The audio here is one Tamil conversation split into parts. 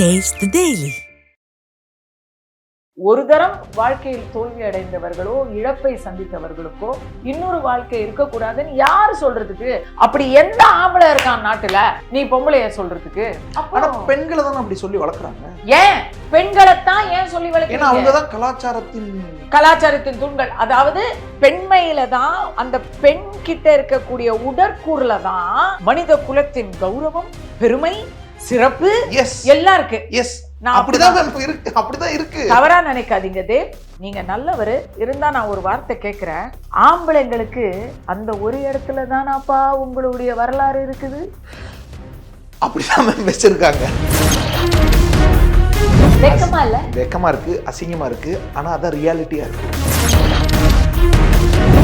The Daily. ஒரு தரம் வாழ்க்கையில் தோல்வி அடைந்தவர்களோ இழப்பை சந்தித்தவர்களுக்கோ இன்னொரு வாழ்க்கை இருக்கக்கூடாதுன்னு யாரு சொல்றதுக்கு? அப்படி எந்த ஆம்பளை இருக்கான் நாட்டுல? நீ பொம்பளைய சொல்றதுக்கு. ஆனா பெண்களை தான் அப்படி சொல்லி வளர்க்குறாங்க. ஏன்? பெண்களைத்தான் ஏன் சொல்லி ஏன்னா வளர்க்கீங்க அவங்க தான் கலாச்சாரத்தின் கலாச்சாரத்தின் தூண்கள். அதாவது பெண்மையில தான் அந்த பெண் கிட்ட இருக்கக்கூடிய உடற்கூறுல தான் மனித குலத்தின் கௌரவம் பெருமை சிறப்பு எஸ் எல்லாம் இருக்கு. எஸ் நான் அப்படிதான் இருக்கு. அப்படிதான் இருக்கு. தவறா நினைக்காதீங்க தேவ். நீங்க நல்லவர். இருந்தா நான் ஒரு வார்த்தை கேட்கிறேன் ஆம்பளைங்களுக்கு அந்த ஒரு இடத்துல தானாப்பா உங்களுடைய வரலாறு இருக்குது? அப்படிதான் மேம் வச்சிருக்காங்க. வெக்கமா இல்ல? வெக்கமா இருக்கு அசிங்கமா இருக்கு. ஆனா அதான் ரியாலிட்டியா இருக்கு.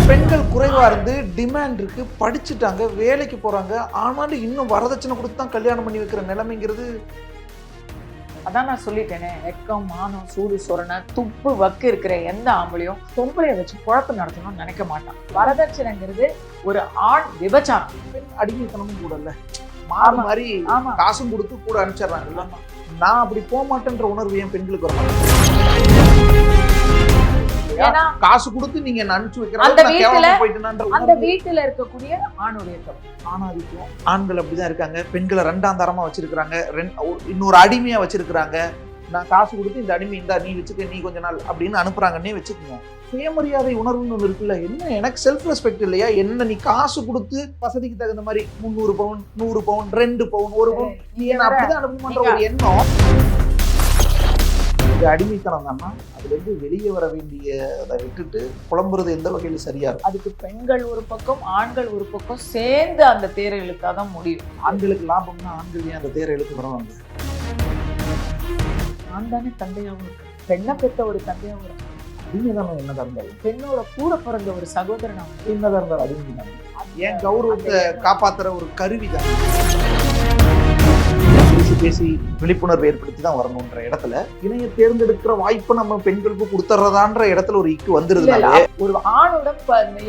பெண்கள் குறைவா இருந்து டிமாண்ட் இருக்கு படிச்சுட்டாங்க வேலைக்கு போறாங்க ஆனாலும் இன்னும் வரதட்சணை கொடுத்து தான் கல்யாணம் பண்ணி வைக்கிற நிலைமைங்கிறது அதான் நான் சொல்லிட்டேனே வெக்கம் மானம் சூடு சொரணை துப்பு வக்கு இருக்கிற எந்த ஆம்பளையும் பொம்பளைய வச்சு குழப்பம் நடத்தணும்னு நினைக்க மாட்டான் வரதட்சணைங்கிறது ஒரு ஆண் விபச்சாரம் பெண் அடிமைத்தனமும் கூட இல்ல மாறு. மாதிரி காசும் கொடுத்து கூட அனுப்பிச்சிடுறாங்கல்ல ஆமா. நான் அப்படி போக மாட்டேன்ற உணர்வு என் பெண்களுக்கு வர மாட்டேங்குது. காசு கொடுத்து நீங்க என்ன அனுப்பிச்சு அந்த வீட்டுல- அந்த வீட்டுல இருக்கக்கூடிய ஆணுடைய தப்பு ஆணாதிக்கம். ஆண்கள் அப்படிதான் இருக்காங்க. பெண்களை ரெண்டாம் தரமா ஒரு- இன்னொரு அடிமையா வச்சிருக்காங்க நான் காசு கொடுத்து இந்த அடிமை இந்தா நீ வச்சுக்க நீ கொஞ்ச நாள் அப்படின்னு அனுப்புறாங்கன்னே வச்சுக்கோங்க. சுயமரியாதை உணர்வுன்னு ஒன்று இருக்குல்ல? என்ன எனக்கு செல்ஃப் ரெஸ்பெக்ட் இல்லையா? என்ன நீ காசு கொடுத்து வசதிக்கு தகுந்த மாதிரி முந்நூறு பவுன் நூறு பவுன் ரெண்டு பவுன் ஒரு பவுன் நீ என்ன அப்படிதான் அனுப்பணுன்ற ஒரு எண்ணம். இது அடிமைத்தனம் தானா அதுல இருந்து வெளியே வர வேண்டியதை விட்டுட்டு புலம்புறது எந்த வகையில சரியா இருக்கும். அதுக்கு பெண்கள் ஒரு பக்கம் ஆண்கள் ஒரு பக்கம் சேர்ந்து அந்த தேரை இழுத்தாதான் முடியும். ஆண்களுக்கு லாபம்னா ஆண்கள் ஏன் அந்த தேரை இழுத்து வருவாங்க நான் தானே தந்தையாவும் இருக்கு பெண்ணை பெத்த ஒரு தந்தையாவும் இருக்கு அடிமை தானே என்னதான் இருந்தாலும் பெண்ணோட கூட பிறந்த ஒரு சகோதரனாவும் என்னதான் இருந்தாலும் அடிமை தானே என் கௌரவத்தை காப்பாத்துற ஒரு கருவி தான் பேசி விழிப்புணர்வு ஏற்படுத்தி தான் வரணுன்ற இடத்துல இணைய தேர்ந்தெடுக்கிற வாய்ப்பை நம்ம பெண்களுக்கு கொடுத்துறதான்ற இடத்துல ஒரு இக்கு இல்ல, ஒரு ஆணுடன்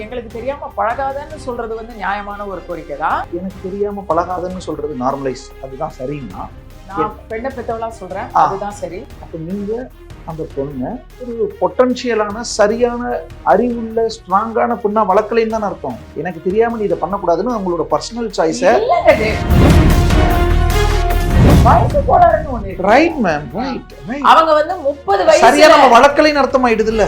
எங்களுக்கு தெரியாம பழகாதன்னு சொல்றது வந்து நியாயமான ஒரு கோரிக்கை தான். எனக்கு தெரியாம பழகாதன்னு சொல்றது நார்மலைஸ் அதுதான் சரின்னா நான் பெண்ணை பெத்தவளா சொல்றேன். அதுதான் சரி. அப்ப நீங்க அந்த பொண்ணை ஒரு பொட்டன்ஷியலான சரியான அறிவுள்ள ஸ்ட்ராங்கான பொண்ணா வளர்க்கலைன்னு தானே அர்த்தம். எனக்கு தெரியாம நீ இதை பண்ணக்கூடாதுன்னு அவங்களோட பர்சனல் சாய்ஸை ரைட் மேம் ரைட் அவங்க வந்து முப்பது சரியா வயசு நம்ம வளர்க்கலைன்னு அர்த்தம் ஆயிடுது இல்ல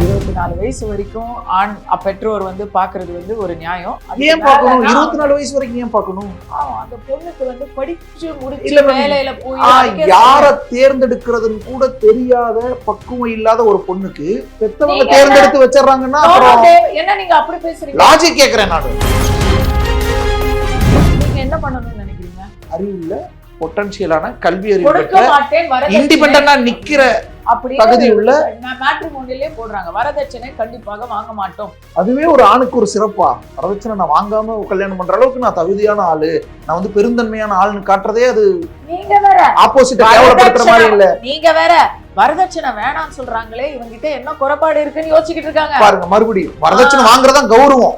இருபத்தி நாலு வயசு வரைக்கும் ஆண் பெற்றோர் வந்து பாக்குறது வந்து ஒரு நியாயம். ஏன் பார்க்கணும்? மேலனா, இருபத்தி நாலு வயசு வரைக்கும் ஏன் பார்க்கணும்? அந்த பொண்ணுக்கு வந்து படிச்சு முடிச்சு. வேலையில போய் யார தேர்ந்தெடுக்கிறதுன்னு கூட தெரியாத பக்குவம் இல்லாத ஒரு பொண்ணுக்கு பெத்தவங்க தேர்ந்தெடுத்து வச்சிடறாங்கன்னா என்ன நீங்க அப்படி பேசுறீங்க? லாஜிக் கேக்குறேன் நான். என்ன பண்ணணும்னு நினைக்கிறீங்க? அறிவுள்ள பொட்டன்ஷியலான கல்வி அறிவு இண்டிபெண்டா நிக்கிற தகுதி உள்ள மேட்ரிமோனிலே போடுறாங்க. வரதட்சணை கண்டிப்பாக வாங்க மாட்டோம். அதுவே ஒரு ஆணுக்கு ஒரு சிறப்பா? வரதட்சணை நான் வாங்காம கல்யாணம் பண்ற அளவுக்கு நான் தகுதியான ஆளு. நான் வந்து பெருந்தன்மையான ஆளுன்னு காட்டுறதே அது நீங்க வேற. ஆப்போசிட் கேவலப்படுத்துற மாதிரி இல்ல. நீங்க வேற. வரதட்சணை வேணாம்னு சொல்றாங்களே இவங்க கிட்ட என்ன குறைபாடு இருக்குன்னு யோசிச்சுக்கிட்டு இருக்காங்க. பாருங்க மறுபடியும். வரதட்சணை வாங்குறதா கௌரவம்.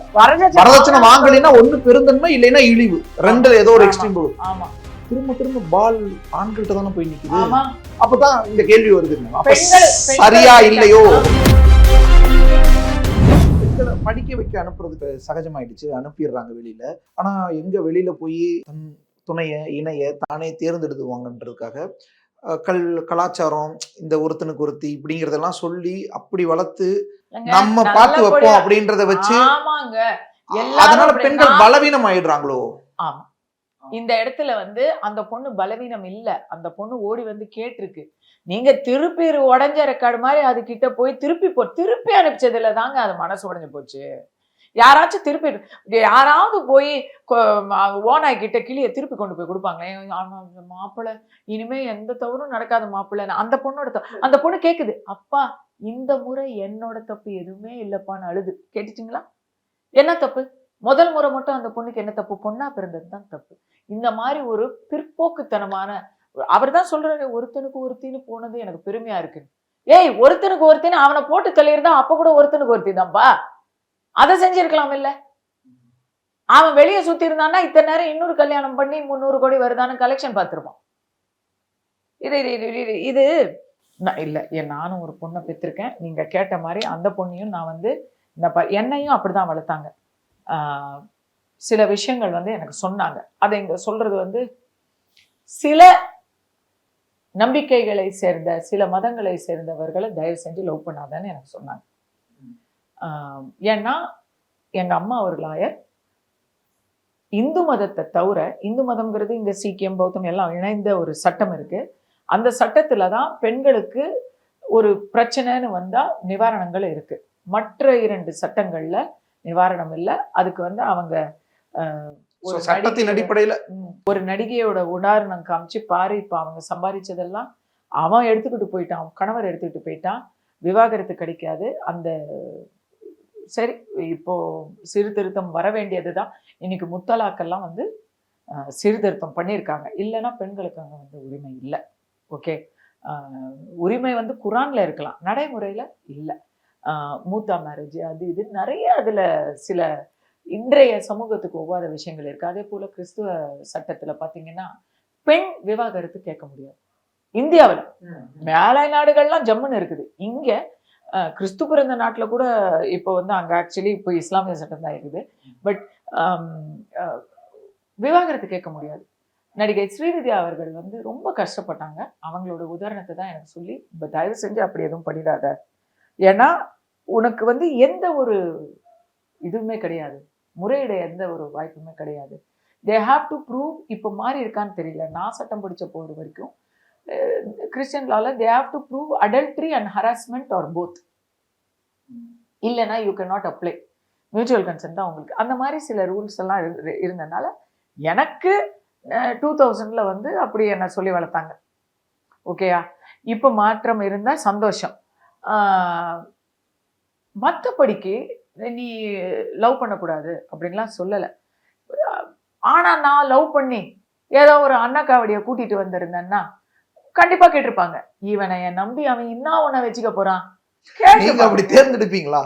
வரதட்சணை வாங்கலைன்னா ஒண்ணு பெருந்தன்மை இல்லைன்னா இழிவு. ரெண்டுல ஏதோ ஒரு. எக்ஸ்ட்ரீம் ஆமா. திரும்ப திரும்ப பால் ஆண்கள்ட்ட தானே போய் நிக்குது? அப்பதான் இந்த கேள்வி வருது சரியா இல்லையோ. பெண்களை படிக்க வைக்க அனுப்புறதுக்கு சகஜமாயிடுச்சு அனுப்பிடுறாங்க வெளியில. ஆனா எங்க வெளியில போய் தன் துணைய இணைய தானே தேர்ந்தெடுத்துவாங்கன்றதுக்காக கல் கலாச்சாரம் இந்த ஒருத்தனுக்கு ஒருத்தி இப்படிங்கறதெல்லாம் சொல்லி அப்படி வளர்த்து நம்ம பார்த்து வைப்போம் அப்படின்றத வச்சு அதனால பெண்கள் பலவீனம் ஆயிடுறாங்களோ ஆமா. இந்த இடத்துல வந்து அந்த பொண்ணு பலவீனம் இல்லை. அந்த பொண்ணு ஓடி வந்து கேட்டிருக்கு. நீங்க திருப்பி உடஞ்ச ரெக்கார்டு மாதிரி அது கிட்ட போய் திருப்பி போ திருப்பி அனுப்பிச்சதுல தாங்க அது மனசு உடஞ்சு போச்சு. யாராச்சும் திருப்பி யாராவது போய் ஓனாய் கிட்ட கிளியை திருப்பி கொண்டு போய் கொடுப்பாங்களே? மாப்பிள்ளை இனிமே எந்த தவறும் நடக்காத மாப்பிள்ளை அந்த பொண்ணோட அந்த பொண்ணு கேக்குது அப்பா இந்த முறை என்னோட தப்பு எதுவுமே இல்லப்பான்னு அழுது. கேட்டுச்சிங்களா? என்ன தப்பு? முதல் முறை மட்டும் அந்த பொண்ணுக்கு என்ன தப்பு? பொண்ணா பிறந்தது தான் தப்பு. இந்த மாதிரி ஒரு பிற்போக்குத்தனமான அவர் தான் சொல்றாரு ஒருத்தனுக்கு ஒருத்தின்னு போனது எனக்கு பெருமையா இருக்கு ஏய் ஒருத்தனுக்கு ஒருத்தின்னு அவனை போட்டு தள்ளியிருந்தா அப்ப கூட ஒருத்தனுக்கு ஒருத்தி தான்ப்பா அதை செஞ்சிருக்கலாம் இல்ல. அவன் வெளியே சுத்தி இருந்தான்னா இத்தனை நேரம் இன்னொரு கல்யாணம் பண்ணி முந்நூறு கோடி வருதான்னு கலெக்ஷன் பார்த்துருப்பான். இது இது இது நான் இல்லை என் நானும் ஒரு பொண்ணை பெற்றிருக்கேன். நீங்க கேட்ட மாதிரி அந்த பொண்ணையும் நான் வந்து இந்த ப என்னையும் அப்படிதான் வளர்த்தாங்க. சில விஷயங்கள் வந்து எனக்கு சொன்னாங்க. அதை இங்க சொல்றது வந்து சில நம்பிக்கைகளை சேர்ந்த சில மதங்களை சேர்ந்தவர்களை தயவு செஞ்சு லவ் பண்ணாதன்னு எனக்கு சொன்னாங்க. ஏன்னா எங்கள் அம்மா ஒரு லாயர். இந்து மதத்தை தவிர இந்து மதம்ங்கிறது இந்த சீக்கியம் பௌத்தம் எல்லாம் இணைந்த ஒரு சட்டம் இருக்கு. அந்த சட்டத்துல தான் பெண்களுக்கு ஒரு பிரச்சனைன்னு வந்தா நிவாரணங்கள் இருக்கு. மற்ற இரண்டு சட்டங்களில் நிவாரணம் இல்லை. அதுக்கு வந்து அவங்க சட்டத்தின் அடிப்படையில. ஒரு நடிகையோட உதாரணம் காமிச்சு பாரு இப்ப அவங்க சம்பாதிச்சதெல்லாம் அவன் எடுத்துக்கிட்டு போயிட்டான் அவன் கணவர் எடுத்துக்கிட்டு போயிட்டான் விவாகரத்து கிடைக்காது. அந்த சரி இப்போ சீர்திருத்தம் வர வேண்டியதுதான். இன்னைக்கு முத்தலாக்கெல்லாம் வந்து சீர்திருத்தம் பண்ணியிருக்காங்க. இல்லைன்னா பெண்களுக்கு அங்கே வந்து உரிமை இல்லை. ஓகே? உரிமை வந்து குரான்ல இருக்கலாம். நடைமுறையில இல்லை. மூத்தா மேரேஜ் அது இது. நிறைய அதுல சில இன்றைய சமூகத்துக்கு ஒவ்வாத விஷயங்கள் இருக்கு. அதே போல கிறிஸ்துவ சட்டத்துல பாத்தீங்கன்னா பெண் விவாகரத்து கேட்க முடியாது. இந்தியாவில். மேலை நாடுகள்லாம் ஜம்முன்னு இருக்குது. இங்க கிறிஸ்து பிறந்த நாட்டுல கூட இப்போ வந்து அங்க ஆக்சுவலி இப்போ இஸ்லாமிய சட்டம் தான் இருக்குது. பட் விவாகரத்து கேட்க முடியாது. நடிகை ஸ்ரீவித்யா அவர்கள் வந்து ரொம்ப கஷ்டப்பட்டாங்க. அவங்களோட உதாரணத்தை தான் எனக்கு சொல்லி இப்போ தயவு செஞ்சு அப்படி எதுவும் பண்ணிடாத. ஏன்னா உனக்கு வந்து எந்த ஒரு இதுவுமே கிடையாது. முறையிட எந்த ஒரு வாய்ப்புமே கிடையாது. தே ஹாவ் டு ப்ரூவ் இப்போ மாறி இருக்கான்னு தெரியல. நான் சட்டம் பிடிச்ச போகிற வரைக்கும் Christian லாவில் they have to prove adultery and harassment or both இல்லைன்னா you can not apply mutual consent தான் உங்களுக்கு. அந்த மாதிரி சில ரூல்ஸ் எல்லாம் இரு- எனக்கு டூ தௌசண்டில் வந்து அப்படி என்னை சொல்லி வளர்த்தாங்க. ஓகேயா இப்போ மாற்றம் இருந்தால் சந்தோஷம். மற்றபடிக்கு நீ லவ் பண்ணக்கூடாது அப்படின்லாம் சொல்லலை. ஆனால் நான் லவ் பண்ணி ஏதோ ஒரு அண்ணக்காவடியை கூட்டிட்டு வந்திருந்தேன்னா கண்டிப்பா கேட்டிருப்பாங்க. இவனை என் நம்பி அவன் இன்னும் உன்னை வச்சுக்க போறான்? நீங்க அப்படி தேர்ந்தெடுப்பீங்களா?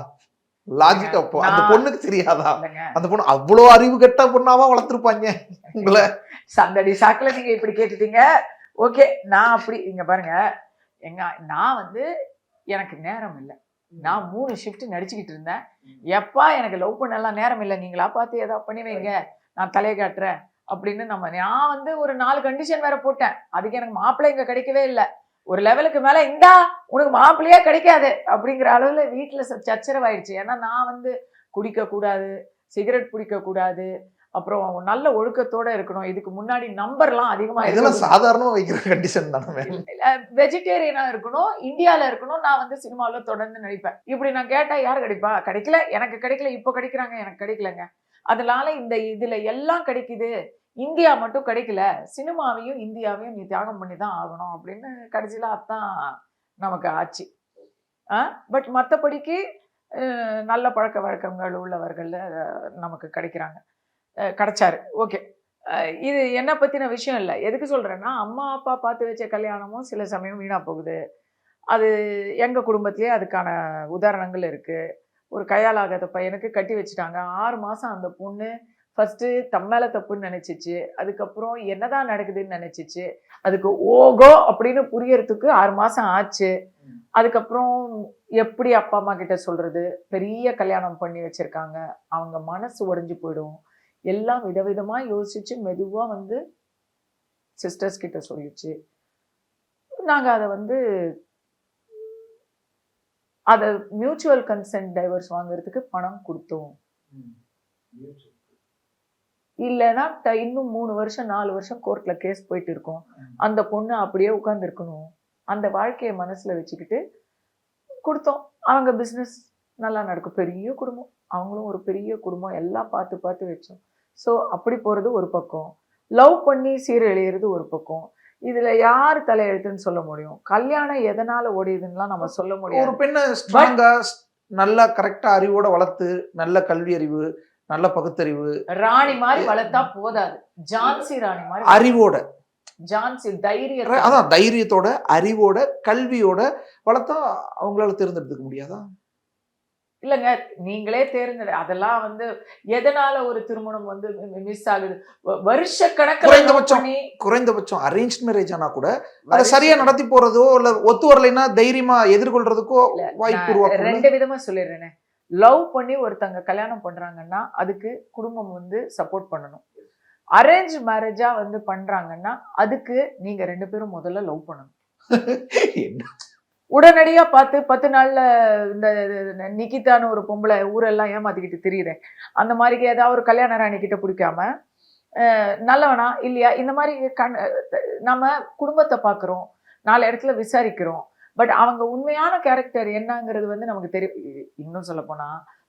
லாஜிக் அப்போ. அந்த பொண்ணுக்கு தெரியாதா. அந்த பொண்ணு அவ்வளவு அறிவு கெட்ட பொண்ணாவா வளர்த்துருப்பாங்க உங்களை? சந்தடி சாக்குல நீங்க இப்படி கேட்டுட்டீங்க. ஓகே நான் அப்படி இங்க பாருங்க. எங்க நான் வந்து எனக்கு நேரம் இல்லை. நான் மூணு ஷிஃப்ட் நடிச்சுக்கிட்டு இருந்தேன். எப்பா எனக்கு லவ் பண்ணலாம் நேரம் இல்லை. நீங்களா பார்த்து ஏதாவது பண்ணி வைங்க. நான் தலையை காட்டுறேன் அப்படின்னு நம்ம நான் வந்து ஒரு நாலு கண்டிஷன் வேற போட்டேன். அதுக்கு எனக்கு மாப்பிள்ளை இங்க கிடைக்கவே இல்லை. ஒரு லெவலுக்கு மேல இந்தா உனக்கு மாப்பிள்ளையே கிடைக்காது அப்படிங்கிற அளவுல வீட்டுல சச்சரவாயிடுச்சு ஏன்னா நான் வந்து குடிக்க கூடாது சிகரெட் பிடிக்க கூடாது அப்புறம் நல்ல ஒழுக்கத்தோட இருக்கணும். இதுக்கு முன்னாடி நம்பர்லாம் அதிகமா இதெல்லாம் சாதாரணமா வைக்கிற கண்டிஷன் தானே வெஜிடேரியனா இருக்கணும். இந்தியால இருக்கணும். நான் வந்து சினிமாவில தொடர்ந்து நடிப்பேன். இப்படி நான் கேட்டா யார் கிடைப்பா? கிடைக்கல. எனக்கு கிடைக்கல. இப்போ கிடைக்கிறாங்க. எனக்கு கிடைக்கலங்க. அதனால இந்த இதுல எல்லாம் கிடைக்குது. இந்தியா மட்டும் கிடைக்கல. சினிமாவையும் இந்தியாவையும் நீ தியாகம் பண்ணி தான் ஆகணும் அப்படின்னு கடைசியில அதான் நமக்கு ஆச்சு. பட் மற்றபடிக்கு நல்ல பழக்க வழக்கங்கள் உள்ளவர்கள் நமக்கு கிடைக்கிறாங்க. கிடைச்சாரு ஓகே இது என்ன பற்றின விஷயம் இல்லை. எதுக்கு சொல்கிறேன்னா அம்மா அப்பா பார்த்து வச்ச கல்யாணமும் சில சமயம் வீணாக போகுது. அது எங்கள் குடும்பத்திலே அதுக்கான உதாரணங்கள் இருக்குது ஒரு கையாலாகாத பையனுக்கு கட்டி வச்சுட்டாங்க. ஆறு மாதம் அந்த பொண்ணு ஃபர்ஸ்ட் தம்மேல தப்புன்னு நினச்சிச்சு. அதுக்கப்புறம் என்னதான் நடக்குதுன்னு நினச்சிச்சு. அதுக்கு ஓகோ அப்படின்னு புரியறதுக்கு ஆறு மாதம் ஆச்சு. அதுக்கப்புறம் எப்படி அப்பா அம்மா கிட்ட சொல்கிறது பெரிய கல்யாணம் பண்ணி வச்சுருக்காங்க. அவங்க மனசு உடஞ்சி போயிடும். எல்லாம் விதவிதமா யோசிச்சு மெதுவா வந்து சிஸ்டர்ஸ் கிட்ட சொல்லிச்சு. நாங்க அதை வந்து அதை மியூச்சுவல் கன்சென்ட் டைவர்ஸ் வாங்குறதுக்கு பணம் கொடுத்தோம். இல்லைன்னா இன்னும் மூணு வருஷம் நாலு வருஷம் கோர்ட்ல கேஸ் போயிட்டு இருக்கும். அந்த பொண்ணு அப்படியே உட்கார்ந்து இருக்கணும் அந்த வாழ்க்கையை மனசுல வச்சுக்கிட்டு கொடுத்தோம். அவங்க பிஸ்னஸ் நல்லா நடக்கும். பெரிய குடும்பம். அவங்களும் ஒரு பெரிய குடும்பம். எல்லாம் பார்த்து பார்த்து வச்சோம். ஸோ அப்படி போறது ஒரு பக்கம். லவ் பண்ணி சீரழியிறது ஒரு பக்கம். இதுல யார் தலையெழுத்துன்னு சொல்ல முடியும்? கல்யாணம் எதனால ஓடியதுன்னுலாம் நம்ம சொல்ல ஒரு முடியாது. பெண்ணை ஸ்ட்ராங்கா நல்லா கரெக்டா அறிவோட வளர்த்து நல்ல கல்வி அறிவு நல்ல பகுத்தறிவு ராணி மாதிரி வளர்த்தா போதாது. ஜான்சி ராணி மாதிரி அறிவோட. ஜான்சி தைரிய அதான் தைரியத்தோட அறிவோட கல்வியோட வளர்த்தா அவங்களால தேர்ந்தெடுத்துக்க முடியாதா? இல்லைங்க நீங்களே தேர்ந்தெடு அதெல்லாம் வந்து எதனால ஒரு திருமணம் வந்து மிஸ் ஆகுது? வருஷ கணக்கில் குறைந்தபட்சம். குறைந்தபட்சம் அரேஞ்ச் மேரேஜ் ஆனா கூட அதை சரியா நடத்தி போறதோ இல்ல ஒத்து வரலைன்னா தைரியமா எதிர்கொள்றதுக்கோ வாய்ப்பு ரெண்டு விதமா சொல்லிடுறேனே. லவ் பண்ணி ஒருத்தங்க கல்யாணம் பண்றாங்கன்னா அதுக்கு குடும்பம் வந்து சப்போர்ட் பண்ணணும். அரேஞ்ச் மேரேஜா வந்து பண்றாங்கன்னா அதுக்கு நீங்க ரெண்டு பேரும் முதல்ல லவ் பண்ணணும். என்ன? உடனடியா பார்த்து பத்து நாள்ல இந்த நிக்கிதான்னு ஒரு பொம்பளை ஊரெல்லாம் ஏமாத்திக்கிட்டு தெரியுறேன் அந்த மாதிரி ஏதாவது ஒரு கல்யாண ராணி கிட்ட பிடிக்காம நல்லவனா இல்லையா? இந்த மாதிரி கண் நம்ம குடும்பத்தை பார்க்குறோம் நாலு இடத்துல விசாரிக்கிறோம். பட் அவங்க உண்மையான கேரக்டர் என்னங்கிறது வந்து நமக்கு தெரியும் இன்னும் சொல்ல போனா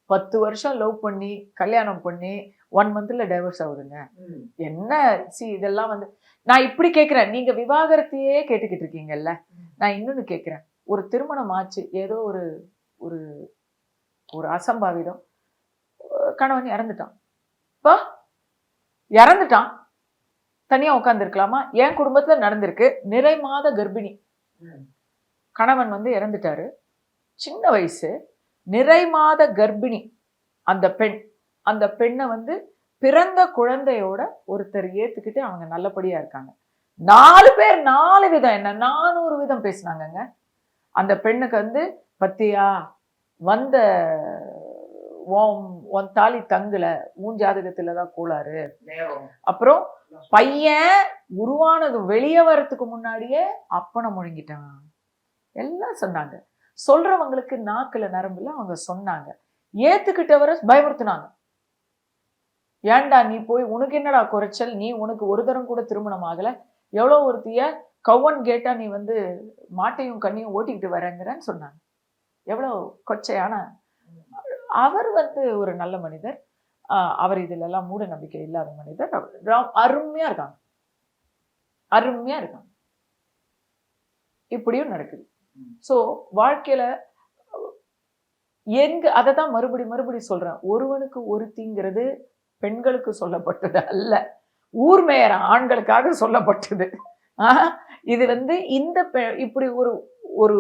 பத்து வருஷம் லவ் பண்ணி கல்யாணம் பண்ணி ஒன் மந்த்ல டைவர்ஸ் ஆகுதுங்க. என்ன சி இதெல்லாம் வந்து நான் இப்படி கேட்குறேன் நீங்க விவாகரத்தையே கேட்டுக்கிட்டு இருக்கீங்கல்ல. நான் இன்னொன்னு கேட்குறேன் ஒரு திருமணம் ஆச்சு ஏதோ ஒரு ஒரு ஒரு அசம்பாவிதம். கணவன் இறந்துட்டான். இப்போ இறந்துட்டான். தனியா உட்காந்துருக்கலாமா என் குடும்பத்துல நடந்திருக்கு. நிறை மாத கர்ப்பிணி கணவன் வந்து இறந்துட்டாரு. சின்ன வயசு. நிறை மாத கர்ப்பிணி. அந்த பெண். அந்த பெண்ணை வந்து பிறந்த குழந்தையோட ஒருத்தர் ஏத்துக்கிட்டு அவங்க நல்லபடியா இருக்காங்க. நாலு பேர் நாலு விதம் என்ன? நானூறு விதம் பேசினாங்கங்க. அந்த பெண்ணுக்கு வந்து பத்தியா வந்த உன் உன் தாலி தங்குல உன் ஜாதகத்துல தான் கோளாறு. அப்புறம் பையன் உருவானது வெளியே வர்றதுக்கு முன்னாடியே அப்பனை முழுங்கிட்டான். எல்லாம் சொன்னாங்க. சொல்றவங்களுக்கு நாக்குல நரம்புல அவங்க சொன்னாங்க. ஏத்துக்கிட்டவரை பயமுறுத்துனாங்க. ஏன்டா நீ போய் உனக்கு என்னடா குறைச்சல்? நீ உனக்கு ஒரு தரம் கூட திருமணம் ஆகல. எவ்வளோ ஒருத்திய கவ்வன் கேட்டா நீ வந்து மாட்டையும் கண்ணையும் ஓட்டிக்கிட்டு வரேங்கிறன்னு சொன்னாங்க. எவ்வளோ கொச்சையான அவர் வந்து ஒரு நல்ல மனிதர். ஆஹ் அவர் இதுல எல்லாம் மூட நம்பிக்கை இல்லாத மனிதர். அருமையா இருக்காங்க. அருமையா இருக்காங்க. இப்படியும் நடக்குது. சோ வாழ்க்கையில எங்க அதை தான் மறுபடி மறுபடி சொல்றேன். ஒருவனுக்கு ஒருத்திங்கிறது பெண்களுக்கு சொல்லப்பட்டது அல்ல. ஊர் மேயற ஆண்களுக்காக சொல்லப்பட்டது. ஆஹ் இது வந்து இந்த இப்படி ஒரு ஒரு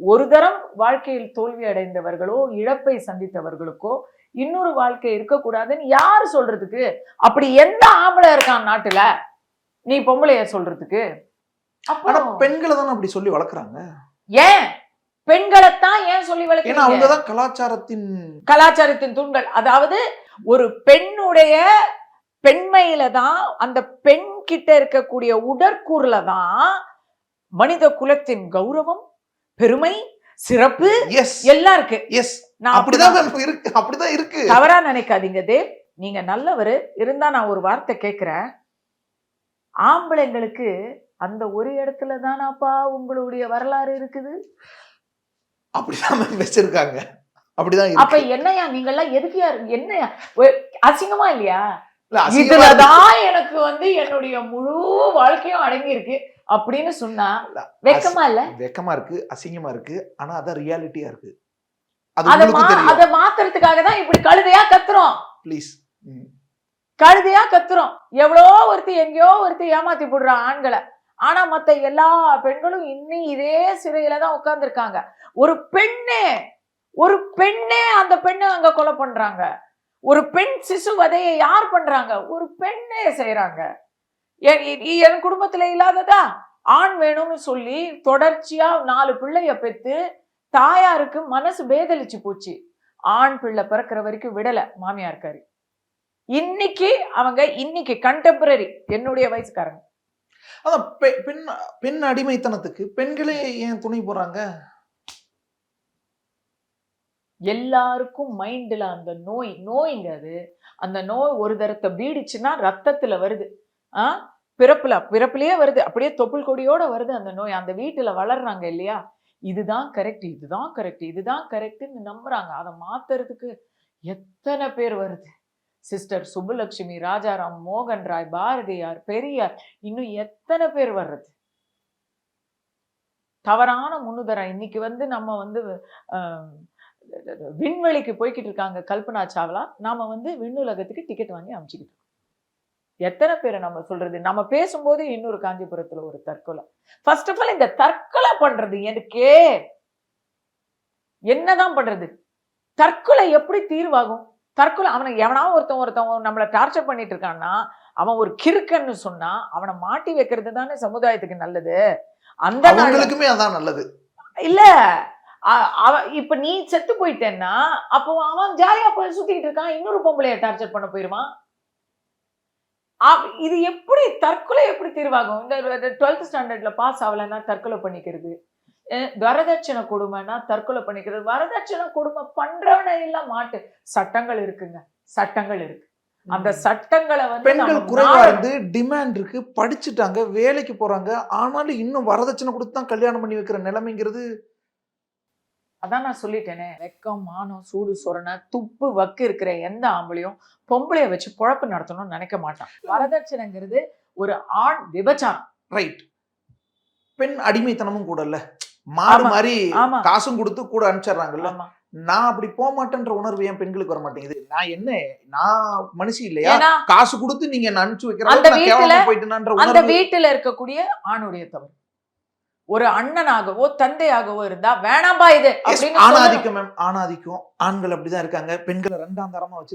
ஒரு தரம் வாழ்க்கையில் தோல்வி அடைந்தவர்களோ இழப்பை சந்தித்தவர்களுக்கோ இன்னொரு வாழ்க்கை இருக்கக்கூடாதுன்னு யார் சொல்றதுக்கு? அப்படி எந்த ஆம்பளை இருக்கான் நாட்டுல? நீ பொம்பளைய சொல்றதுக்கு. பெண்களை தானே அப்படி சொல்லி வளர்க்குறாங்க? ஏன்? பெண்களைத்தான் ஏன் சொல்லி ஏன்னா வளர்க்கீங்க அவங்கதான் கலாச்சாரத்தின் கலாச்சாரத்தின் தூண்கள். அதாவது ஒரு பெண்ணுடைய பெண்மையில தான் அந்த பெண் கிட்ட இருக்கக்கூடிய உடற்கூறுல தான் மனித குலத்தின் கௌரவம் பெருமை சிறப்பு எஸ் எல்லாம் இருக்கு. எஸ் நான் அப்படிதான் இருக்கு. அப்படிதான் இருக்கு. தவறா நினைக்காதீங்க தேவ். நீங்க நல்லவர். இருந்தா நான் ஒரு வார்த்தை கேட்கிறேன் ஆம்பளைங்களுக்கு அந்த ஒரு இடத்துல தானாப்பா உங்களுடைய வரலாறு இருக்குது? அப்படிதான் வச்சிருக்காங்க. அப்படிதான் அப்ப என்னையா என்னையா ஒ- அசிங்கமா இல்லையா இல்ல, அசிங்கமா இருக்கு. இதுலதான் எனக்கு வந்து என்னுடைய முழு வாழ்க்கையும் அடங்கி இருக்கு அப்படின்னு சொன்னா வெக்கமா இல்ல? வெக்கமா இருக்கு அசிங்கமா இருக்கு ஆனா அதான் ரியாலிட்டியா இருக்கு. அத மாத்துறதுக்காக தான் இப்படி கழுதையா கத்துறோம். ப்ளீஸ் கழுதையா கத்துறோம். எவ்வளோ ஒருத்தி எங்கேயோ ஒருத்தி ஏமாத்தி போடுறான் ஆண்களை. ஆனா மத்த எல்லா பெண்களும் இன்னும் இதே சிறையில தான் உட்கார்ந்துருக்காங்க. ஒரு பெண்ணே ஒரு பெண்ணே அந்த பெண்ணை அங்க கொலை பண்றாங்க. ஒரு பெண் சிசு வதையை யார் பண்றாங்க? ஒரு பெண்ணே செய்யறாங்க என் என் குடும்பத்துல இல்லாததா? ஆண் வேணும்னு சொல்லி தொடர்ச்சியா நாலு பிள்ளைய பெத்து தாயாருக்கு மனசு பேதலிச்சு போச்சு. ஆண் பிள்ளை பிறக்கிற வரைக்கும் விடல மாமியார்காரி இன்னைக்கு அவங்க இன்னைக்கு கண்டெம்பரரி என்னுடைய வயசுக்காரங்க. அதான் பெண் பெண் அடிமைத்தனத்துக்கு பெண்களே ஏன் துணை போறாங்க? எல்லாருக்கும் மைண்டில் அந்த நோய் நோய்ங்க அது. அந்த நோய் ஒரு தரத்தை பீடிச்சுன்னா ரத்தத்தில் வருது. ஆ? பிறப்புல பிறப்புலயே வருது. அப்படியே தொப்புள் கொடியோட வருது அந்த நோய். அந்த வீட்டில் வளர்றாங்க இல்லையா? இதுதான் கரெக்ட் இதுதான் கரெக்ட் இதுதான் கரெக்டுன்னு நம்புறாங்க. அதை மாத்துறதுக்கு எத்தனை பேர் வருது? சிஸ்டர் சுப்புலட்சுமி ராஜாராம் மோகன் ராய் பாரதியார் பெரியார். இன்னும் எத்தனை பேர் வர்றது? தவறான முன்னுதரம் இன்னைக்கு வந்து நம்ம வந்து விண்வெளிக்கு போய்கிட்டு இருக்காங்க கல்பனா சாவ்லா நாம வந்து விண்ணுலகத்துக்கு டிக்கெட் வாங்கி அமைச்சுக்கிட்டு எத்தனை பேரை நம்ம சொல்றது? நம்ம பேசும்போது இன்னொரு காஞ்சிபுரத்துல ஒரு தற்கொலை. ஃபர்ஸ்ட் ஆஃப் ஆல் இந்த தற்கொலை பண்றது எனக்கே என்னதான் பண்றது? தற்கொலை எப்படி தீர்வாகும்? தற்கொலை அவனை எவனா ஒருத்தன் ஒருத்தன் நம்மளை டார்ச்சர் பண்ணிட்டு இருக்கான்னா அவன் ஒரு கிறுக்கன்னு சொன்னா அவனை மாட்டி வைக்கிறது தானே சமுதாயத்துக்கு நல்லது? அந்த அவங்களுக்குமே அதான் நல்லது. இல்ல. இப்ப நீ செத்து போயிட்டேன்னா அப்போ அவன் ஜாலியா போய் சுத்திக்கிட்டு இருக்கான் இன்னொரு பொம்பளைய டார்ச்சர் பண்ண போயிருவான். அவ- இது எப்படி தற்கொலை எப்படி தீர்வாகும்? இந்த டுவெல்த் ஸ்டாண்டர்ட்ல பாஸ் ஆகலைன்னா தற்கொலை பண்ணிக்கிறது. வரதட்சணை கொடுமைன்னா தற்கொலை பண்ணிக்கிறது. வரதட்சணை கொடுமை பண்றவன எல்லாம் மாட்டு. சட்டங்கள் இருக்குங்க. சட்டங்கள் இருக்கு. அந்த சட்டங்களை வந்து பெண்கள் குறைவா இருந்து டிமாண்ட் இருக்கு. படிச்சுட்டாங்க வேலைக்கு போறாங்க. ஆனாலும் இன்னும் வரதட்சணை கொடுத்து தான் கல்யாணம் பண்ணி வைக்கிற நிலைமைங்கிறது அதான் நான் சொல்லிட்டேனே வெக்கம் மானம் சூடு சொரணை துப்பு வக்கு இருக்கிற எந்த ஆம்பளையும் பொம்பளைய வச்சு பொழப்பு நடத்தணும்னு நினைக்க மாட்டான். வரதட்சணைங்கிறது ஒரு ஆண் விபச்சாரம். ரைட் பெண் அடிமைத்தனமும் கூட இல்ல. ஆமா, மாதிரி. காசும் கொடுத்து கூட அனுப்பிச்சிடுறாங்கல்ல. நான் அப்படி போக மாட்டேன்ற உணர்வு ஏன் பெண்களுக்கு வர மாட்டேங்குது நான் என்ன நான் மனுஷி இல்லையா? காசு கொடுத்து நீங்க அனுப்பிச்சு வைக்கிற அந்த அளவுக்கு நான் வீட்டுல- கேவலமா போயிட்டேனான்ற அந்த வீட்டுல இருக்கக்கூடிய ஆணுடைய தவறு. ஒரு அண்ணனாகவோ தந்தையாகவோ இருந்தா வேணாம்பா இது. ஆணாதிக்கம் மேம். ஆணாதிக்கம். ஆண்கள் அப்படிதான் இருக்காங்க. பெண்களை ரெண்டாம் தரமா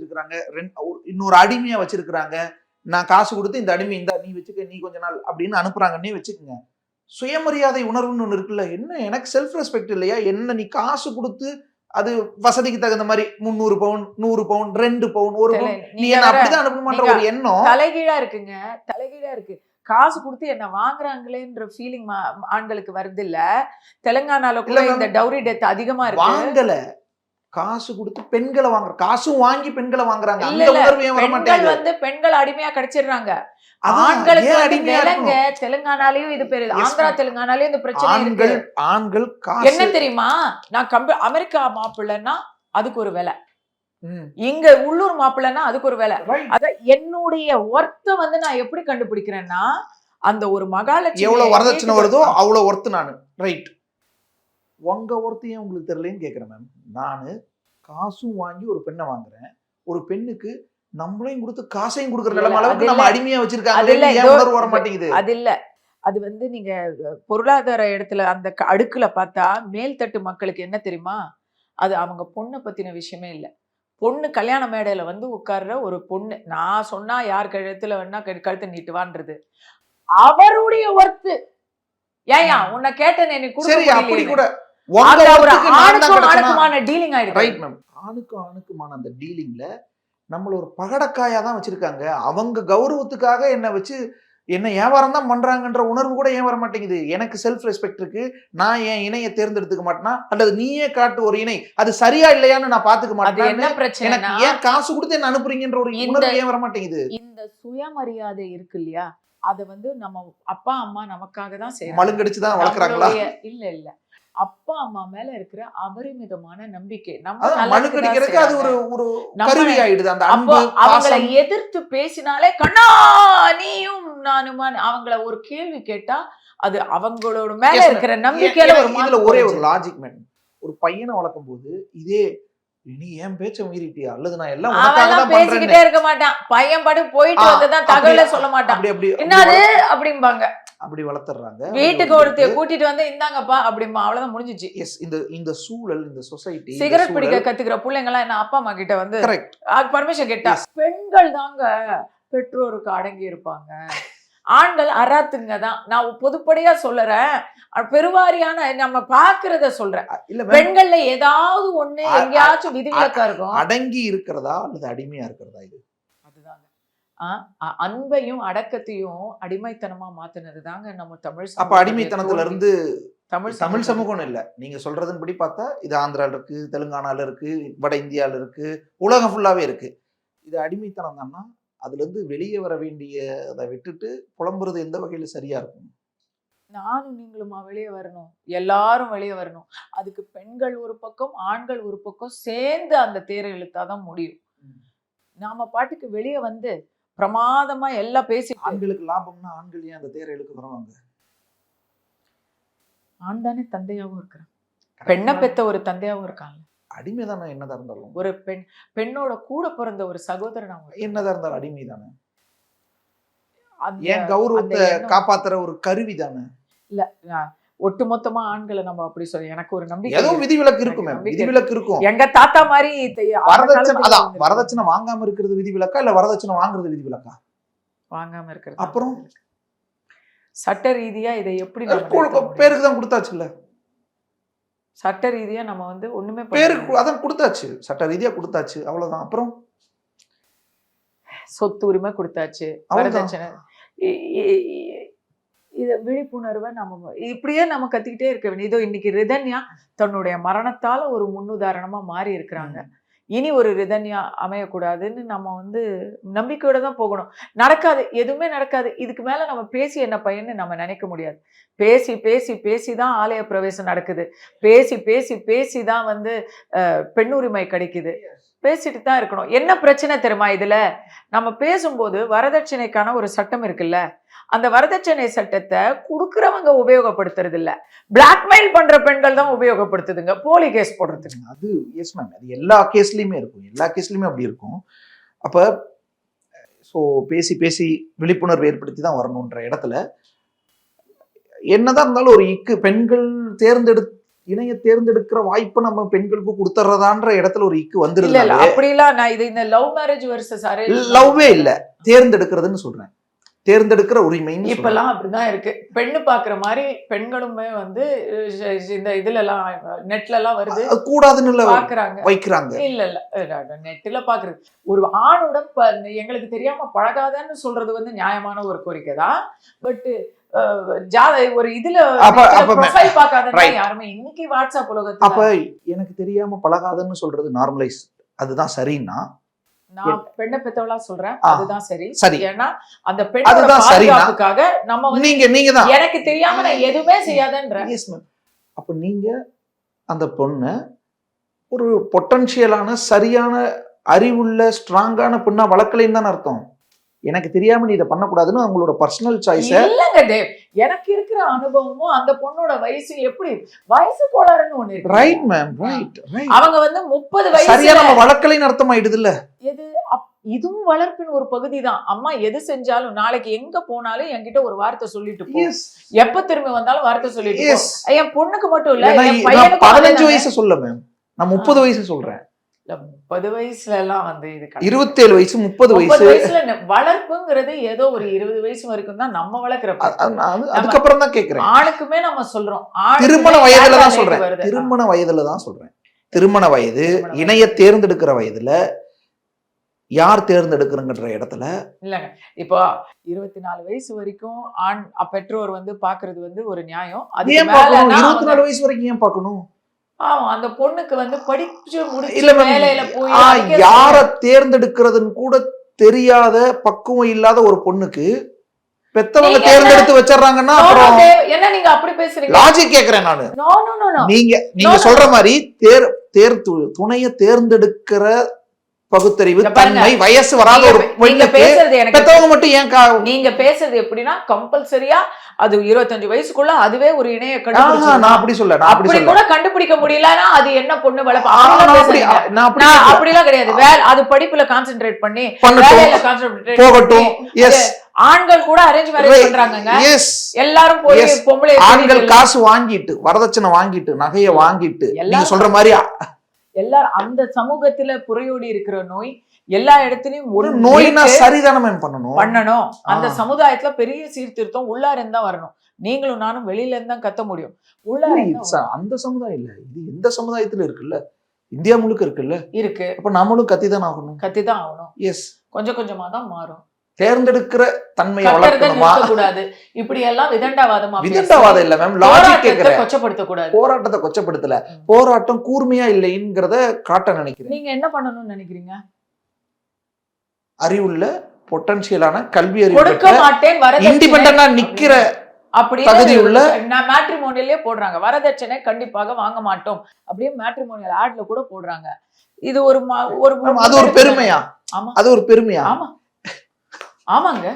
ஒரு- இன்னொரு அடிமையா வச்சிருக்காங்க நான் காசு கொடுத்து இந்த அடிமை இந்த நீ வச்சுக்க நீ கொஞ்ச நாள் அப்படின்னு அனுப்புறாங்கன்னே வச்சுக்கோங்க. சுயமரியாதை உணர்வுன்னு ஒண்ணு இருக்குல்ல. என்ன எனக்கு செல்ஃப் ரெஸ்பெக்ட் இல்லையா? என்ன நீ காசு கொடுத்து அது வசதிக்கு தகுந்த மாதிரி முந்நூறு பவுன் நூறு பவுன் ரெண்டு பவுன் ஒரு பவுன் நீ அப்படிதான் அனுப்பணுமான்ற ஒரு எண்ணம். தலைகீழா இருக்குங்க. தலைகீழா இருக்கு. காசு கொடுத்து என்ன வாங்குறாங்களேன்ற ஃபீலிங் ஆண்களுக்கு வருது இல்ல தெலுங்கானால கூட இந்த டவுரி டெத் அதிகமா இருக்கு. வாங்கல. காசு கொடுத்து பெண்களை வாங்குற காசும் வாங்கி பெண்களை வாங்குறாங்க. இல்ல, அந்த இல்ல. உணர்வு ஏன் வர பெண்கள் மாட்டேங்குது வந்து பெண்கள் அடிமையா கிடைச்சிடுறாங்க. ஆண்களுக்கு ஏன் வந்து அடிமையா விலங்க இருக்கணும்? தெலுங்கானாலயும் இது பெரிய ஆந்திரா. தெலுங்கானாலயும் இந்த பிரச்சனை ஆண்கள் ஆண்கள் என்ன காசு தெரியுமா? நான் கம்ப அமெரிக்கா மாப்பிள்ளைன்னா அதுக்கு ஒரு விலை. இங்க உள்ளூர் மாப்பிள்ளைன்னா அதுக்கு ஒரு விலை. அத என்னுடைய ஒர்த்த வந்து நான் எப்படி கண்டுபிடிக்கிறேன்னா அந்த ஒரு மகாலட்சுமி எவ்வளவு வரதட்சணை வருதோ அவ்வளவு ஒர்த்து நானு. ரைட் உங்க ஒர்த்து ஏன் உங்களுக்கு தெரியலன்னு கேக்குறேன் மேம் நானு காசும் வாங்கி ஒரு பெண்ணை வாங்குறேன். ஒரு பெண்ணுக்கு நம்மளையும் கொடுத்து காசையும் கொடுக்குற நிலைமை அளவுக்கு நம்ம. அடிமையா அது வச்சிருக்காங்க வர மாட்டேங்குது அது இல்ல. அது வந்து நீங்க பொருளாதார இடத்துல அந்த அடுக்குல பார்த்தா மேல்தட்டு மக்களுக்கு என்ன தெரியுமா? அது அவங்க பொண்ணை பத்தின விஷயமே இல்ல. பொண்ணு கல்யாண மேடையில வந்து உட்கார்ற ஒரு பொண்ணு. நான் சொன்னா யார் கழுத்துல வேணா கழு- கழுத்தை நீட்டுவான்றது. அவருடைய ஒர்த்து ஏயா உன்னை கேட்டேன் நீ. கூட. ஆணுக்குமான டீலிங் ஆயிடுச்சு ரைட் மேம் ஆணுக்கும் ஆணுக்குமான அந்த டீலிங்ல நம்மள ஒரு பகடக்காயா தான் வச்சிருக்காங்க. அவங்க கௌரவத்துக்காக என்ன வச்சு என்ன வியாபாரம் தான் பண்றாங்கன்ற உணர்வு கூட ஏன் வர மாட்டேங்குது எனக்கு செல்ஃப் ரெஸ்பெக்ட் இருக்கு. நான் என் இணையை தேர்ந்தெடுத்துக்க மாட்டேனா? அல்லது நீயே காட்டு ஒரு இணை. அது சரியா இல்லையான்னு நான் பாத்துக்க அது மாட்டேன் என்ன எனக்கு பிரச்சனைனா ஏன் காசு கொடுத்து என்ன அனுப்புறீங்கன்ற ஒரு உணர்வு ஏன் வர மாட்டேங்குது இந்த சுயமரியாதை இருக்கு இல்லையா? அத வந்து நம்ம அப்பா அம்மா நமக்காக தான் மழுங்கடிச்சு தான் வளர்க்குறாங்களா? இல்ல இல்ல. அப்பா அம்மா மேல இருக்கிற அபரிமிதமான நம்பிக்கை. நம்ம தான் அது ஒரு. ஒரு கருவி ஆயிடுது அந்த அன்பு அவங்களை எதிர்த்து பேசினாலே கண்ணா நீயும் நானுமா அவங்கள ஒரு கேள்வி கேட்டா அது அவங்களோட மேல. இருக்கிற நம்பிக்கையில ஒரு இதுல ஒரே. லாஜிக் மேன் ஒரு பையனை வளர்க்கும் போது இதே நீ ஏன் பேச்ச மீறிட்டியா? அல்லது நான் எல்லாம் அவன் தான் பேசிக்கிட்டே இருக்க மாட்டான். பையன் பாட்டு போயிட்டு வந்ததான் தகவலே சொல்ல மாட்டான். அப்படி அப்படி என்னது? அப்படிம்பாங்க. அப்படி வளர்த்துறாங்க. வீட்டுக்கு ஒருத்தைய கூட்டிட்டு வந்து இந்தாங்கப்பா அப்படிம்பா அவ்வளவுதான் முடிஞ்சிச்சு. எஸ் இந்த இந்த சூழல் இந்த சொசைட்டி சிகரெட் பிடிக்க கத்துக்கிற பிள்ளைங்க எல்லாம் என்ன அப்பா அம்மா கிட்ட வந்து பர்மிஷன் கேட்டா. பெண்கள் தாங்க பெற்றோருக்கு அடங்கி இருப்பாங்க. ஆண்கள் அராத்துங்க தான். நான் பொதுப்படையா சொல்லுறேன் பெருவாரியான நம்ம பாக்குறத சொல்றேன். இல்ல பெண்கள்ல ஏதாவது ஒண்ணு எங்கேயாச்சும் விதிவிலக்கா இருக்கும். அடங்கி இருக்கிறதா அல்லது அடிமையா இருக்கிறதா இது? அன்பையும் அடக்கத்தையும் அடிமைத்தனமா மாத்துனது தாங்க நம்ம தமிழ் அப்ப அடிமைத்தனத்துல. இருந்து தமிழ் தமிழ் சமூகம் இல்ல. நீங்க சொல்றதன் படி பார்த்தா இது ஆந்திரால இருக்கு தெலுங்கானால இருக்கு வட இந்தியால இருக்கு உலகம் ஃபுல்லாவே இருக்கு. இது அடிமைத்தனம் தானா அதுல இருந்து வெளியே வர வேண்டியதை விட்டுட்டு புலம்புறது எந்த வகையில சரியா இருக்கும்? நானும் நீங்களுமா வெளியே வரணும்? எல்லாரும் வெளியே வரணும். அதுக்கு பெண்கள் ஒரு பக்கம் ஆண்கள் ஒரு பக்கம் சேர்ந்து அந்த தேரை இழுத்தாதான் முடியும். நாம பாட்டுக்கு வெளியே வந்து பிரமாதமா எல்லாம் பேசி ஆண்களுக்கு லாபம்னா ஆண்கள் ஏன் அந்த தேரை இழுக்க வருவாங்க? ஆண் தானே தந்தையாவும் இருக்கிறான். பெண்ணை பெத்த ஒரு தந்தையாவும் இருக்காங்க அடிமை தானே என்னதான் இருந்தாலும்? ஒரு பெண் பெண்ணோட கூட பிறந்த ஒரு இருக்கான். என்னதான் இருந்தாலும் அடிமை தானே ஏன் கௌரவத்தை காப்பாத்துற ஒரு கருவி தானே ஒட்டுமொத்தமா ஆண்களை நம்ம அப்படி சொல்லி எனக்கு ஒரு நம்பிக்கை ஏதோ இருக்கு. விதிவிலக்கு இருக்கும் விதிவிலக்கு இருக்கும் எங்க தாத்தா மாதிரி வரதட்சணை அதான். வரதட்சணை வாங்காம இருக்கிறது விதிவிலக்கா இல்ல வரதட்சணை வாங்குறது விதிவிலக்கா வாங்காம இருக்கிறது அப்புறம்? சட்ட ரீதியா இதை எப்படி? பேருக்கு தான் கொடுத்தாச்சுல்ல சட்ட ரீதியா நம்ம வந்து ஒண்ணுமே பேருக்கு. அதான் கொடுத்தாச்சு சட்ட ரீதியா கொடுத்தாச்சு அவ்வளவுதான் அப்புறம் சொத்து உரிமை கொடுத்தாச்சு. வரதட்சணை இத விழிப்புணர்வை நம்ம இப்படியே நம்ம கத்திக்கிட்டே இருக்க வேண்டியது. இதோ இன்னைக்கு ரிதன்யா தன்னுடைய மரணத்தால ஒரு முன்னுதாரணமா மாறி இருக்கிறாங்க. இனி ஒரு ரிதன்யா அமையக்கூடாதுன்னு நம்ம வந்து நம்பிக்கையோட தான் போகணும். நடக்காது எதுவுமே நடக்காது. இதுக்கு மேல நம்ம பேசி என்ன பையன்னு நம்ம நினைக்க முடியாது. பேசி பேசி பேசி தான் ஆலய பிரவேசம் நடக்குது. பேசி பேசி பேசி தான் வந்து பெண்ணுரிமை கிடைக்குது. பேசிட்டு தான் இருக்கணும். என்ன பிரச்சனை தெரியுமா இதில்? நம்ம பேசும்போது வரதட்சணைக்கான ஒரு சட்டம் இருக்குல்ல? அந்த வரதட்சணை சட்டத்தை கொடுக்குறவங்க உபயோகப்படுத்துறது இல்லை பிளாக்மெயில் பண்ற பெண்கள் தான் உபயோகப்படுத்துதுங்க. போலி கேஸ் போடுறதுக்கு. அது எஸ் மேம் அது எல்லா கேஸ்லையுமே இருக்கும். எல்லா கேஸ்லையுமே அப்படி இருக்கும். அப்போ ஸோ பேசி பேசி விழிப்புணர்வு ஏற்படுத்தி தான் வரணுன்ற இடத்துல என்னதான் இருந்தாலும் ஒரு இக்கு பெண்கள் தேர்ந்தெடுத்து இணைய தேர்ந்தெடுக்கிற வாய்ப்பை நம்ம பெண்களுக்கு கொடுத்துறதான்ற இடத்துல ஒரு இக்கு வந்துருது அப்படிலாம் நான் இது இந்த லவ் மேரேஜ் வர்சஸ் லவ்வே இல்ல. தேர்ந்தெடுக்கிறதுன்னு சொல்றேன். தேர்ந்தெடுக்கிற சொல்றேன். இப்பெல்லாம் அப்படிதான் இருக்கு. பெண்ணு பாக்குற மாதிரி பெண்களுமே வந்து இந்த இதுல எல்லாம் நெட்ல எல்லாம் வருது. கூடாதுன்னு பாக்குறாங்க வைக்கிறாங்க. இல்ல இல்ல நெட்டில் பாக்குறது ஒரு ஆணுடன் எங்களுக்கு தெரியாம பழகாதன்னு சொல்றது வந்து நியாயமான ஒரு கோரிக்கை தான் பட் ஒரு இதுல அப்ப- அப்ப. யாருமே இன்னைக்கு வாட்ஸ்அப் அப்ப உலகத்துல எனக்கு தெரியாம பழகாதன்னு சொல்றது நார்மலைஸ் அதுதான் சரின்னா நான் பெண்ணை பெத்தவளா சொல்றேன். அதுதான் சரி சரி. ஏன்னா அந்த பெண்ணோட? பாதுகாப்புக்காக நம்ம நீங்க நீங்க தான் எனக்கு தெரியாம நான் எதுவுமே செய்யாதன்ற எஸ் மேம் அப்ப நீங்க அந்த பொண்ணை ஒரு பொட்டன்ஷியலான சரியான அறிவுள்ள ஸ்ட்ராங்கான பொண்ணா வளர்க்கலைன்னு தான் அர்த்தம் எனக்கு தெரியாம நீ இதை பண்ணக்கூடாதுன்னு அவங்களோட பர்சனல் சாய்ஸை இல்லங்க தேவ் எனக்கு இருக்கிற அனுபவமும் அந்த பொண்ணோட வயசு எப்படி? வயசு கோளாறுன்னு ஒண்ணு ரைட் மேம் ரைட் ரைட் அவங்க வந்து முப்பது சரியா வயசுல நம்ம வளர்க்கலைன்னு அர்த்தம் ஆயிடுது இல்ல எது இதுவும் வளர்ப்பின் ஒரு பகுதி தான் அம்மா எது செஞ்சாலும் நாளைக்கு எங்க போனாலும் என்கிட்ட ஒரு வார்த்தை சொல்லிட்டு எப்ப திரும்பி வந்தாலும் வார்த்தை சொல்லிட்டு என் பொண்ணுக்கு மட்டும் இல்ல பதினஞ்சு வயசு சொல்ல மேம் நான் முப்பது வயசு சொல்றேன். முப்பது வயசுல எல்லாம் வந்து இது. இருபத்தேழு வயசு முப்பது வயசு. வயசுல வளர்ப்புங்கிறது ஏதோ ஒரு இருபது வயசு வரைக்கும் தான் நம்ம அது- அதுக்கப்புறம் தான் கேக்குறேன். ஆணுக்குமே நம்ம சொல்றோம். திருமண வயதுல தான் சொல்றேன்? திருமண வயதுல தான் சொல்றேன். திருமண வயது. இணைய தேர்ந்தெடுக்கிற வயதுல யார் தேர்ந்தெடுக்கிறங்கிற இடத்துல இல்லங்க. இப்போ இருபத்தி நாலு வயசு வரைக்கும் ஆண் பெற்றோர் வந்து பாக்குறது வந்து ஒரு நியாயம். மேலனா இருபத்தி நாலு வயசு வரைக்கும் ஏன் பார்க்கணும் அந்த பொண்ணுக்கு வந்து படிச்சு முடிச்சு யார தேர்ந்தெடுக்கிறதுன்னு கூட தெரியாத பக்குவம் இல்லாத ஒரு பொண்ணுக்கு பெத்தவங்க தேர்ந்தெடுத்து வச்சிடுறாங்கன்னா அப்புறம் என்ன நீங்க அப்படி பேசுறீங்க? லாஜிக் கேக்குறேன் நானு. நீங்க நீங்க. சொல்ற மாதிரி தேர் தேர் துணைய தேர்ந்தெடுக்கிற பகுத்தறிவு. தன்மை வயசு வராத ஒரு பெத்தவங்க மட்டும் ஏன் நீங்க பேசுறது எப்படின்னா கம்பல்சரியா அது இருபத்தஞ்சு வயசுக்குள்ள அதுவே ஒரு இணைய நான் அப்படி சொல்ல அப்படி கூட கண்டுபிடிக்க முடியலன்னா அது என்ன பொண்ணு வளர்ப்பு அப்படி. அப்படிலாம் கிடையாது. வேற அது படிப்புல கான்சென்ட்ரேட் பண்ணி வேலையில கான்சென்ட்ரேட் போகட்டும். எஸ் ஆண்கள் கூட அரேஞ்ச் மேரேஜ் பண்றாங்கங்க. எஸ் எல்லாரும் போய். பொம்பளை ஆண்கள் காசு வாங்கிட்டு வரதட்சணை வாங்கிட்டு நகைய வாங்கிட்டு நீங்க சொல்ற மாதிரி எல்லாரும் அந்த சமூகத்துல புறையோடி இருக்கிற நோய் எல்லா இடத்துலயும் ஒரு நோய்னா இருக்கு. சரிதானே மேம் பண்ணணும்? பண்ணணும். அந்த. சமுதாயத்துல பெரிய சீர்திருத்தம் உள்ளார இருந்தா வரணும். நீங்களும் நானும் வெளியில இருந்தா கத்த முடியும். உள்ளார அந்த சமுதாயம் இல்ல. இது எந்த சமுதாயத்துல இருக்குல்ல? இந்தியா முழுக்க இருக்குல்ல. இருக்கு. அப்ப நம்மளும் கத்தி தான் ஆகணும். கத்தி தான் ஆகணும். எஸ் கொஞ்சம் கொஞ்சமா தான் மாறும். தேர்ந்தெடுக்கிற தன்மையை வளர்க்கணுமா? கூடாது இப்படி எல்லாம் விதண்டாவாதமா விதண்டாவாதம் இல்ல மேம் லாஜிக் போராட்டத்தை கேக்குறேன். கொச்சப்படுத்த கூடாது போராட்டத்தை கொச்சப்படுத்தல. போராட்டம் கூர்மையா இல்லைங்கிறத காட்ட நினைக்கிறேன். நீங்க என்ன பண்ணணும்னு நினைக்கிறீங்க? அறிவுள்ள பொட்டன்ஷியலான கல்வி அறிவு கொடுக்க மாட்டேன் வரதட்சணை இண்டிபெண்டா நிக்கிற அப்படின்னு தகுதி உள்ள நான் மேட்ரிமோனியலே போடுறாங்க. வரதட்சணை கண்டிப்பாக வாங்க மாட்டோம். அப்படியே மேட்ரிமோனியல் ஆட்ல கூட போடுறாங்க. இது ஒரு ஒரு அது ஒரு பெருமையா? ஆமா. அது ஒரு பெருமையா? ஆமா. ஆமாங்க.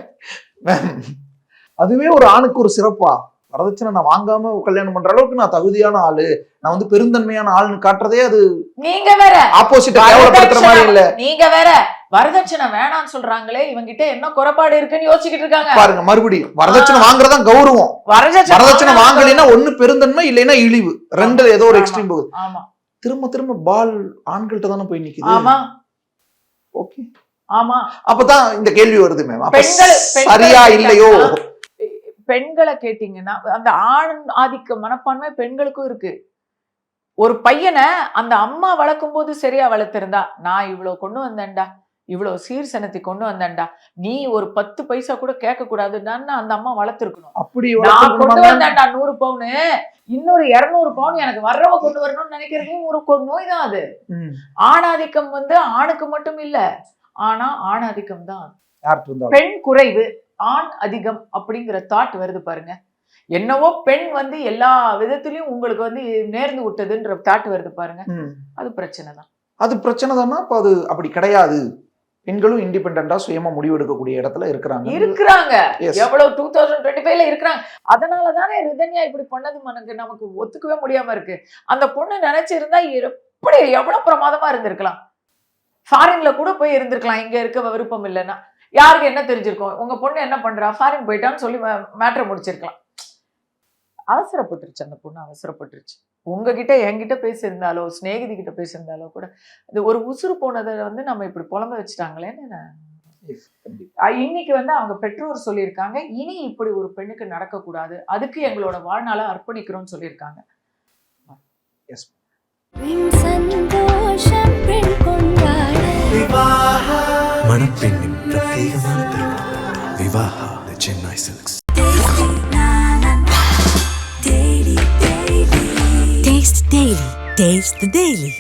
அதுவே ஒரு ஆணுக்கு ஒரு சிறப்பா. வரதட்சணை நான் வாங்காம கல்யாணம் பண்ற அளவுக்கு நான் தகுதியான ஆளு. நான் வந்து பெருந்தன்மையான ஆள்னு காட்டுறதே அது நீங்க வேற. ஆப்போசிட் கேவலப்படுத்துற மாதிரி இல்ல. நீங்க வேற. வரதட்சணை வேணாம்னு சொல்றாங்களே இவங்கிட்ட என்ன குறைபாடு இருக்குன்னு யோசிச்சுக்கிட்டு இருக்காங்க. பாருங்க மறுபடியும் வரதட்சணை வாங்குறதா கௌரவம். வரதட்சணை வாங்கலைன்னா ஒண்ணு பெருந்தன்மை இல்லைன்னா இழிவு. ரெண்டுல ஏதோ ஒரு. எக்ஸ்ட்ரீம் போகுது. ஆமா. திரும்ப திரும்ப பால் ஆண்கள்ட்ட தானே போய் நிக்குது? ஆமா. ஓகே ஆமா. அப்பதான் இந்த கேள்வி வருது மேம் சரியா இல்லையோ? பெண்களை கேட்டீங்கன்னா அந்த ஆண் ஆதிக்க மனப்பான்மை பெண்களுக்கும் இருக்கு. ஒரு பையனை அந்த அம்மா வளர்க்கும் போது சரியா வளர்த்திருந்தா நான் இவ்வளவு கொண்டு வந்தேன்டா இவ்வளவு சீர்சனத்தை கொண்டு வந்தேன்டா நீ ஒரு பத்து பைசா கூட கேட்க கூடாதுன்னு அந்த அம்மா வளர்த்திருக்கணும். அப்படி நான் கொண்டு? வந்தேன்டா நூறு பவுனு. இன்னொரு இருநூறு பவுன் எனக்கு வர்றவ கொண்டு வரணும்னு நினைக்கிறது ஒரு நோய் தான் அது. ஆணாதிக்கம் வந்து ஆணுக்கு மட்டும் இல்ல. ஆனா ஆணாதிக்கம் தான். யார்கிட்ட இருந்தாலும். பெண் குறைவு ஆண் அதிகம் அப்படிங்கிற தாட் வருது பாருங்க. என்னவோ பெண் வந்து எல்லா விதத்திலயும் உங்களுக்கு வந்து நேர்ந்து விட்டதுன்ற தாட் வருது பாருங்க. அது பிரச்சனை தான். அது பிரச்சனை தானா? அப்ப அது அப்படி கிடையாது. பெண்களும் இண்டிபெண்டா சுயமா முடிவு எடுக்கக்கூடிய இடத்துல இருக்கிறாங்க. இருக்கிறாங்க. எவ்வளவு டூ தௌசண்ட் டுவெண்ட்டி ஃபைவ்ல இருக்கிறாங்க. அதனால தானே ரிதன்யா இப்படி பண்ணது எனக்கு நமக்கு ஒத்துக்கவே முடியாம இருக்கு. அந்த பொண்ணு நினைச்சிருந்தா எப்படி எவ்வளவு பிரமாதமா இருந்திருக்கலாம். ஃபாரின்ல கூட போய் இருந்திருக்கலாம். இங்க இருக்க விருப்பம் இல்லைன்னா. யாருக்கு என்ன தெரிஞ்சிருக்கும்? உங்க பொண்ணு என்ன பண்றா? ஃபாரின் போயிட்டான்னு சொல்லி மேட்ரை முடிச்சிருக்கலாம். அவசரப்பட்டுருச்சு அந்த பொண்ணு அவசரப்பட்டுருச்சு. உங்ககிட்ட என்கிட்ட பேசியிருந்தாலோ சிநேகிதி கிட்ட பேசியிருந்தாலோ கூட இது ஒரு உசுறு போனதை வந்து நம்ம இப்படி புலம்ப வச்சுட்டாங்களேன்னு இன்னைக்கு வந்து அவங்க பெற்றோர் சொல்லியிருக்காங்க. இனி இப்படி ஒரு பெண்ணுக்கு நடக்கக்கூடாது. அதுக்கு எங்களோட வாழ்நாளை அர்ப்பணிக்கிறோம்னு சொல்லியிருக்காங்க. கொண்டாட மணப்பெண்ணின் பிரத்யேகமான திருமணம் Vivaha Chennai silks Taste Daily. Taste the Daily.